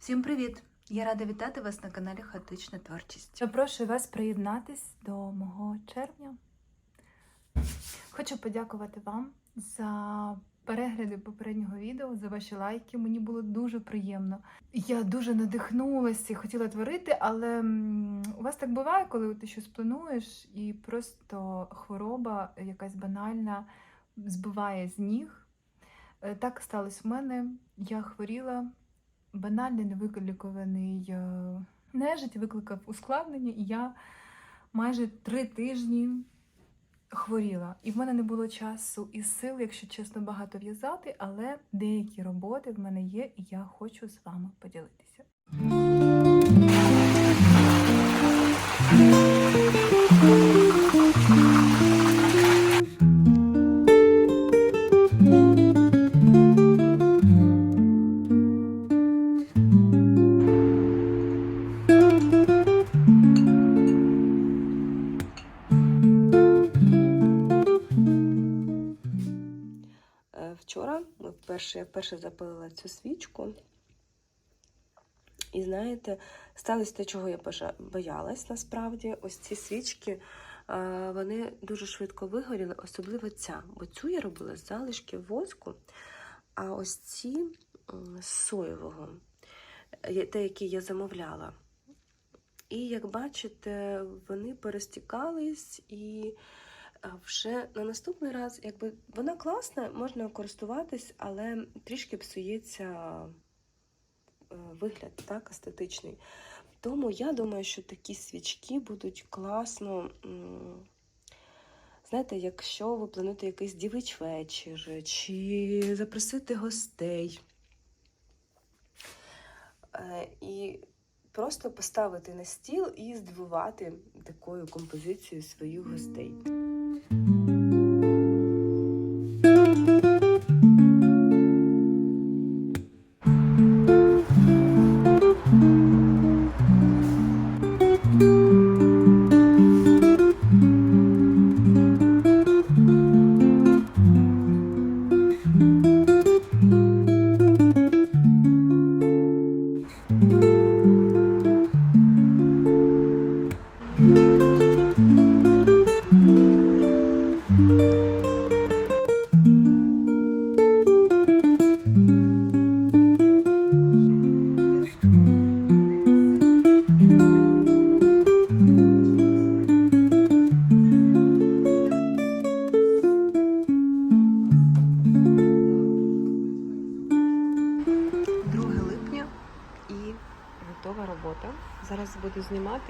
Всім привіт! Я рада вітати вас на каналі Хаотична творчість. Запрошую вас приєднатись до мого червня. Хочу подякувати вам за перегляди попереднього відео, за ваші лайки. Мені було дуже приємно. Я дуже надихнулася і хотіла творити, але у вас так буває, коли ти щось плануєш, і просто хвороба якась банальна збиває з ніг. Е, Так сталося в мене. Я хворіла, банальний невилікуваний е, нежить викликав ускладнення, і я майже три тижні хворіла. І в мене не було часу і сил, якщо чесно, багато в'язати, але деякі роботи в мене є, і я хочу з вами поділитися. Вперше, запалила цю свічку. І знаєте, сталося те, чого я боялась насправді. Ось ці свічки, вони дуже швидко вигоріли, особливо ця. Бо цю я робила з залишків воску, а ось ці з соєвого, те, які я замовляла. І як бачите, вони перестікались і вже на наступний раз, якби вона класна, можна користуватись, але трішки псується е, вигляд, так, естетичний. Тому я думаю, що такі свічки будуть класно. Знаєте, якщо ви плануєте якийсь дівич вечір, чи запросити гостей. Е, І просто поставити на стіл і здивувати такою композицією своїх гостей. Липня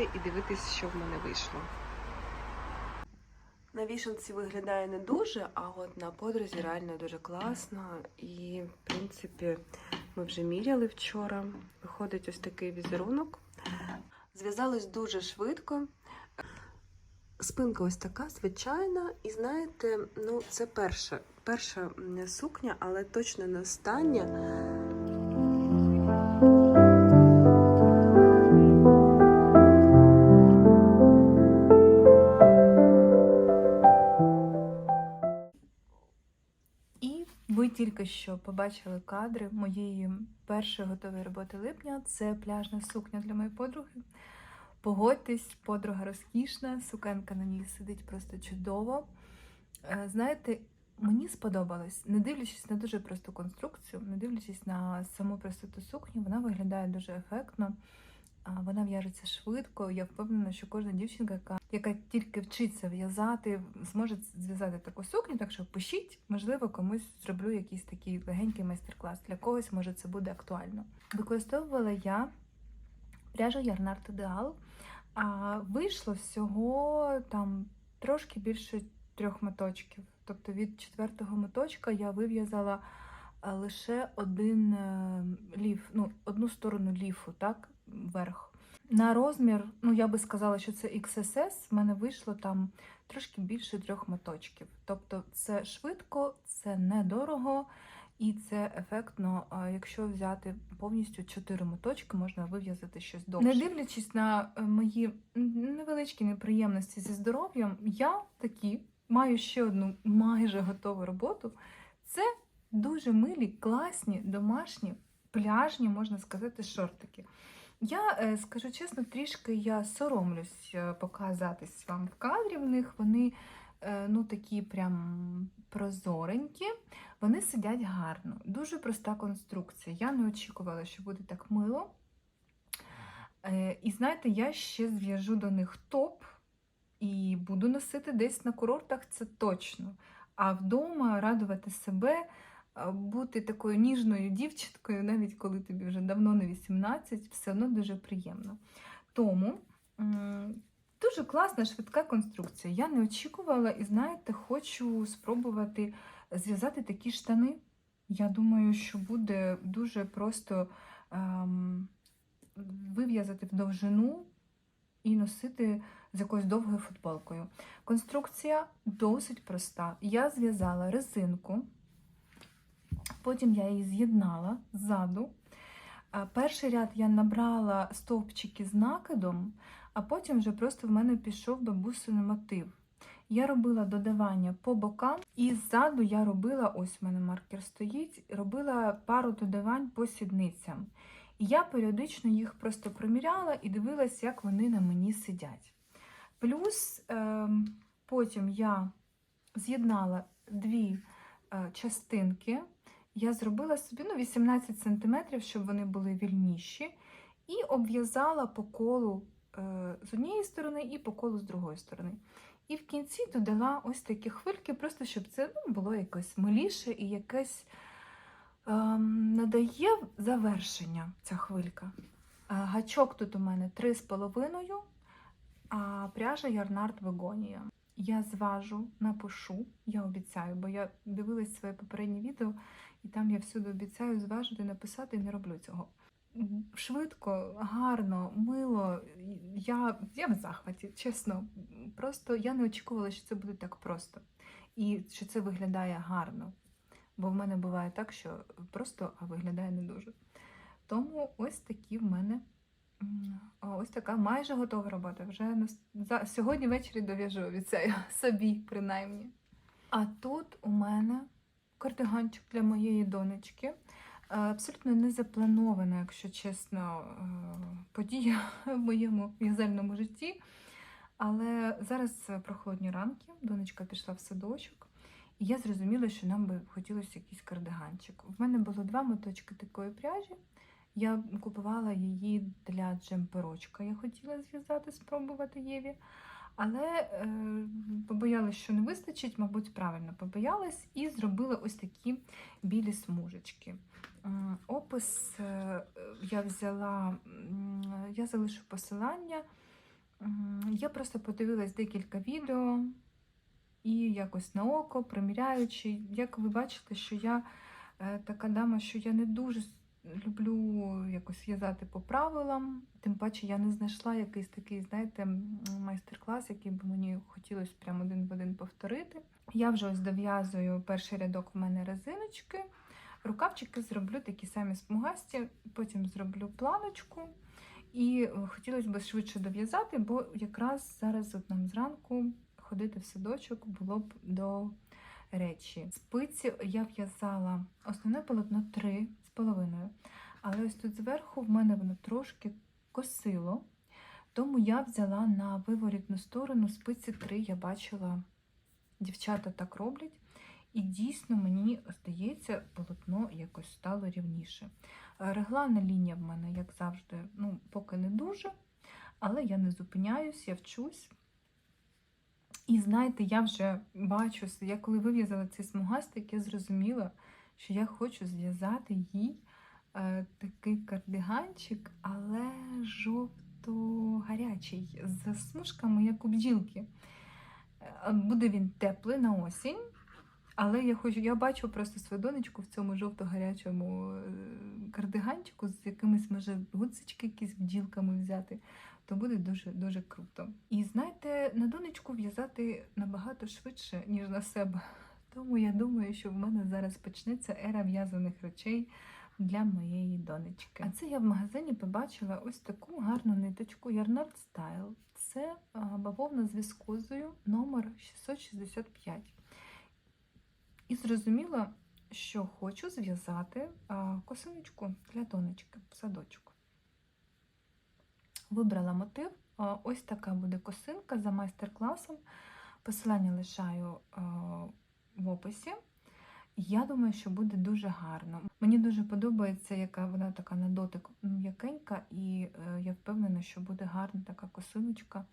буду і дивитись, що в мене вийшло. На вішанці виглядає не дуже, а от на подрузі реально дуже класно. І, в принципі, ми вже міряли вчора. Виходить ось такий візерунок. Зв'язалось дуже швидко. Спинка ось така звичайна, і знаєте, ну це перша, перша сукня, але точно не остання. Тільки що побачили кадри моєї першої готової роботи липня. Це пляжна сукня для моєї подруги. Погодьтесь, подруга розкішна, сукенка на ній сидить просто чудово. Е, Знаєте, мені сподобалось, не дивлячись на дуже просту конструкцію, не дивлячись на саму простоту сукні, вона виглядає дуже ефектно. Вона в'яжеться швидко. Я впевнена, що кожна дівчинка, яка, яка тільки вчиться в'язати, зможе зв'язати таку сукню. Так що пишіть, можливо, комусь зроблю якийсь такий легенький майстер-клас. Для когось може це буде актуально. Використовувала я пряжу Ярнард Ідеал. А вийшло всього там трошки більше трьох моточків. Тобто від четвертого моточка я вив'язала лише один е, ліф, ну, одну сторону ліфу, так, вверх. На розмір, ну я би сказала, що це XSS, в мене вийшло там трошки більше трьох моточків. Тобто це швидко, це недорого і це ефектно. Якщо взяти повністю чотири моточки, можна вив'язати щось довше. Не дивлячись на е, мої невеличкі неприємності зі здоров'ям, я такі маю ще одну майже готову роботу. Це дуже милі, класні, домашні пляжні, можна сказати, шортики. Я е, скажу чесно, трішки я соромлюсь е, показатись вам в кадрі. В них вони е, ну, такі прям прозоренькі, вони сидять гарно. Дуже проста конструкція. Я не очікувала, що буде так мило. І знаєте, я ще зв'яжу до них топ і буду носити десь на курортах, це точно. А вдома радувати себе, бути такою ніжною дівчинкою, навіть коли тобі вже давно не 18, все одно дуже приємно. Тому дуже класна, швидка конструкція. Я не очікувала і, знаєте, хочу спробувати зв'язати такі штани. Я думаю, що буде дуже просто ем, вив'язати в довжину і носити з якоюсь довгою футболкою. Конструкція досить проста. Я зв'язала резинку, потім я її з'єднала ззаду. Перший ряд я набрала стовпчики з накидом, а потім вже просто в мене пішов бабусиний мотив. Я робила додавання по бокам, і ззаду я робила, ось в мене маркер стоїть, робила пару додавань по сідницям. І я періодично їх просто приміряла і дивилась, як вони на мені сидять. Плюс ем, потім я з'єднала дві е, частинки. Я зробила собі ну, 18 см, щоб вони були вільніші, і обв'язала по колу е, з однієї сторони і по колу з другої сторони. І в кінці додала ось такі хвильки, просто щоб це ну, було якось миліше і якесь ем, надає завершення ця хвилька. Е, Гачок тут у мене 3,5, а пряжа Ярнард Вегонія. Я зважу, напишу, я обіцяю, бо я дивилась своє попереднє відео, і там я всюди обіцяю зважити, написати і не роблю цього. Швидко, гарно, мило. Я, я в захваті, чесно. Просто я не очікувала, що це буде так просто. І що це виглядає гарно. Бо в мене буває так, що просто а виглядає не дуже. Тому ось такі в мене ось така майже готова робота. Вже нас- за, сьогодні ввечері дов'яжу обіцяю собі, принаймні. А тут у мене кардиганчик для моєї донечки. Е, Абсолютно не запланована, якщо чесно, е, подія в моєму в'язальному житті. Але зараз прохолодні ранки, донечка пішла в садочок, і я зрозуміла, що нам би хотілося якийсь кардиганчик. В мене було два моточки такої пряжі. Я купувала її для джемперочка. Я хотіла зв'язати, спробувати Єві. Але е, побоялась, що не вистачить, мабуть, правильно побоялась, і зробила ось такі білі смужечки. М, Опис е, я взяла, м, я залишу посилання. М, Я просто подивилась декілька відео і якось на око, приміряючи. Як ви бачите, що я е, така дама, що я не дуже люблю якось в'язати по правилам. Тим паче я не знайшла якийсь такий, знаєте, майстер-клас, який би мені хотілося прямо один в один повторити. Я вже ось дов'язую перший рядок в мене резиночки. Рукавчики зроблю такі самі смугасті, потім зроблю планочку. І е, хотілося б швидше дов'язати, бо якраз зараз от нам зранку ходити в садочок було б до речі. Спиці я в'язала основне полотно три з половиною. Але ось тут зверху в мене воно трошки косило, тому я взяла на виворітну сторону спиці 3, я бачила, дівчата так роблять. І дійсно мені здається, полотно якось стало рівніше. Регланна лінія в мене, як завжди, ну, поки не дуже, але я не зупиняюсь, я вчусь. І знаєте, я вже бачу, я коли вив'язала цей смугастик, я зрозуміла, що я хочу зв'язати їй е, такий кардиганчик, але жовто-гарячий, з смужками, як у бджілки. Е, Буде він теплий на осінь. Але я хочу, я бачу просто свою донечку в цьому жовто-гарячому е, кардиганчику з якимись, може, гудзички якісь бджілками взяти, то буде дуже дуже круто. І знаєте, на донечку в'язати набагато швидше, ніж на себе. Тому я думаю, що в мене зараз почнеться ера в'язаних речей для моєї донечки. А це я в магазині побачила ось таку гарну ниточку Yarnard Style. Це бавовна з віскозою номер 665. І зрозуміла, що хочу зв'язати косиночку для донечки в садочку. Вибрала мотив. Ось така буде косинка за майстер-класом. Посилання лишаю в описі. Я думаю, що буде дуже гарно. Мені дуже подобається, яка вона така на дотик м'якенька, і е, я впевнена, що буде гарна така косиночка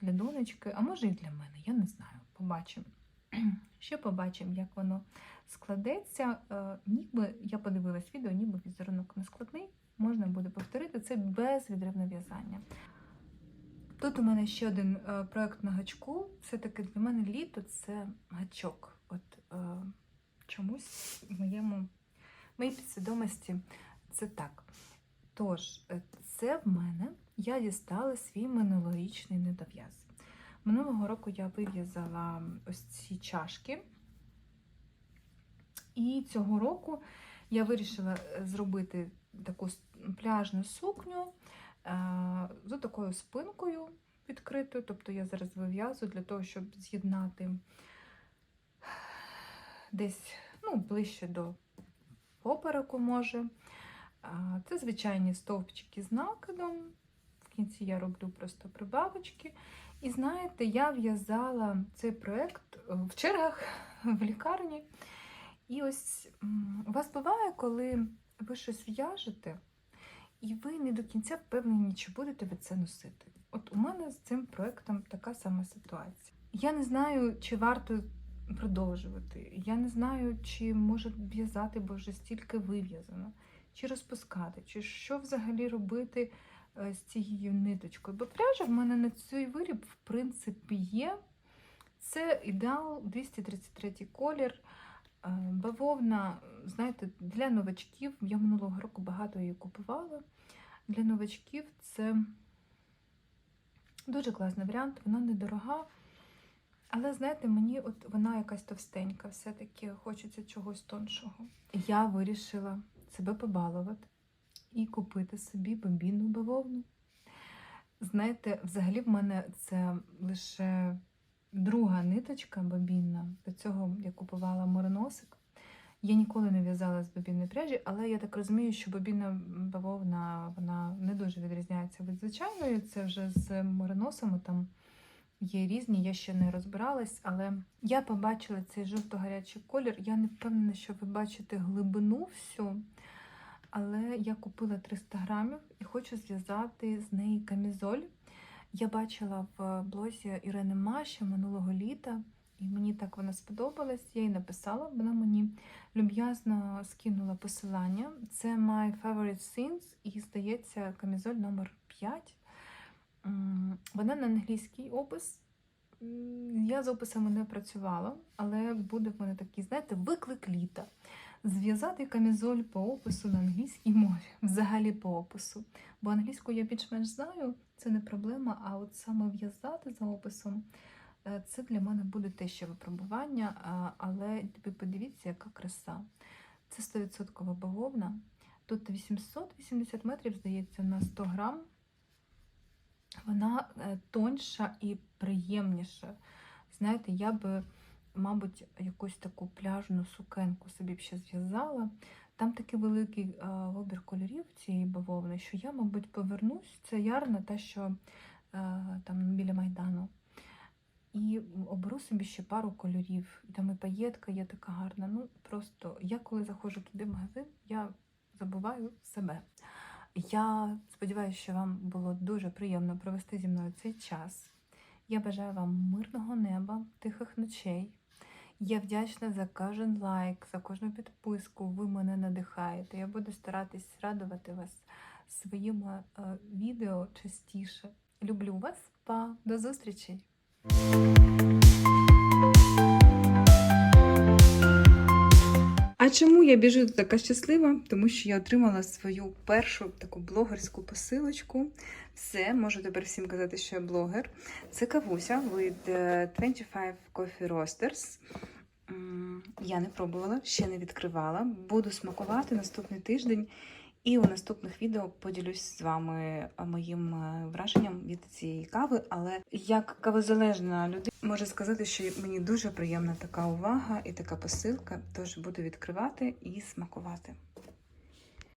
для донечки, а може і для мене, я не знаю. Побачимо. Ще побачимо, як воно складеться. Е, ніби я подивилась відео, ніби візерунок не складний. Можна буде повторити це без відривне в'язання. Тут у мене ще один е, проект на гачку. Все-таки для мене літо це гачок. От е, чомусь в моєму моїй підсвідомості це так. Тож, е, це в мене я дістала свій минулорічний недов'яз. Минулого року я вив'язала ось ці чашки. І цього року я вирішила е, зробити таку пляжну сукню е, з такою спинкою відкритою. Тобто я зараз вив'язую для того, щоб з'єднати десь ну, ближче до попереку, може. Це звичайні стовпчики з накидом. В кінці я роблю просто прибавочки. І знаєте, я в'язала цей проєкт в чергах в лікарні. І ось у вас буває, коли ви щось в'яжете, і ви не до кінця впевнені, чи будете ви це носити. От у мене з цим проєктом така сама ситуація. Я не знаю, чи варто продовжувати. Я не знаю, чи може в'язати, бо вже стільки вив'язано, чи розпускати, чи що взагалі робити е, з цією ниточкою. Бо пряжа в мене на цей виріб, в принципі, є. Це ідеал 233 колір. Е, Бавовна, знаєте, для новачків, я минулого року багато її купувала. Для новачків це дуже класний варіант, вона недорога. Але знаєте, мені от вона якась товстенька, все-таки хочеться чогось тоншого. Я вирішила себе побалувати і купити собі бомбінну бавовну. Знаєте, взагалі в мене це лише друга ниточка бобінна. До цього я купувала мореносик. Я ніколи не в'язала з бобінної пряжі, але я так розумію, що бобінна бавовна вона не дуже відрізняється від звичайної. Це вже з мореносами там є різні, я ще не розбиралась, але я побачила цей жовто-гарячий колір. Я не впевнена, що ви бачите глибину всю. Але я купила 300 грамів і хочу зв'язати з неї камізоль. Я бачила в блозі Ірини Маші минулого літа, і мені так вона сподобалась. Я їй написала, вона мені люб'язно скинула посилання. Це My Favorite Things, і здається, камізоль номер 5. Вона на англійський опис. Я з описами не працювала, але буде в мене такий, знаєте, виклик літа. Зв'язати камізоль по опису на англійській мові, взагалі по опису. Бо англійську я більш-менш знаю, це не проблема, а от саме в'язати за описом е, це для мене буде те ще випробування. Але ви подивіться, яка краса. Це 100% бавовна. Тут 880 метрів, здається, на 100 грам. Вона е, тоньша і приємніша. Знаєте, я би, мабуть, якусь таку пляжну сукенку собі б ще зв'язала. Там такий великий е, вибір кольорів цієї бавовни, що я, мабуть, повернусь. Це ярна, та, що е, там біля Майдану. І оберу собі ще пару кольорів. Там і паєтка є така гарна. Ну, просто я коли заходжу туди в магазин, я забуваю себе. Я сподіваюся, що вам було дуже приємно провести зі мною цей час. Я бажаю вам мирного неба, тихих ночей. Я вдячна за кожен лайк, за кожну підписку. Ви мене надихаєте. Я буду старатись радувати вас своїми е, відео частіше. Люблю вас, па! До зустрічі! А чому я біжу така щаслива? Тому що я отримала свою першу таку блогерську посилочку. Все, можу тепер всім казати, що я блогер. Це кавуся від е, 25 Coffee Roasters. Я не пробувала, ще не відкривала. Буду смакувати наступний тиждень. І у наступних відео поділюсь з вами моїм е, враженням від цієї кави. Але як кавозалежна людина можу сказати, що мені дуже приємна така увага і така посилка. Тож буду відкривати і смакувати.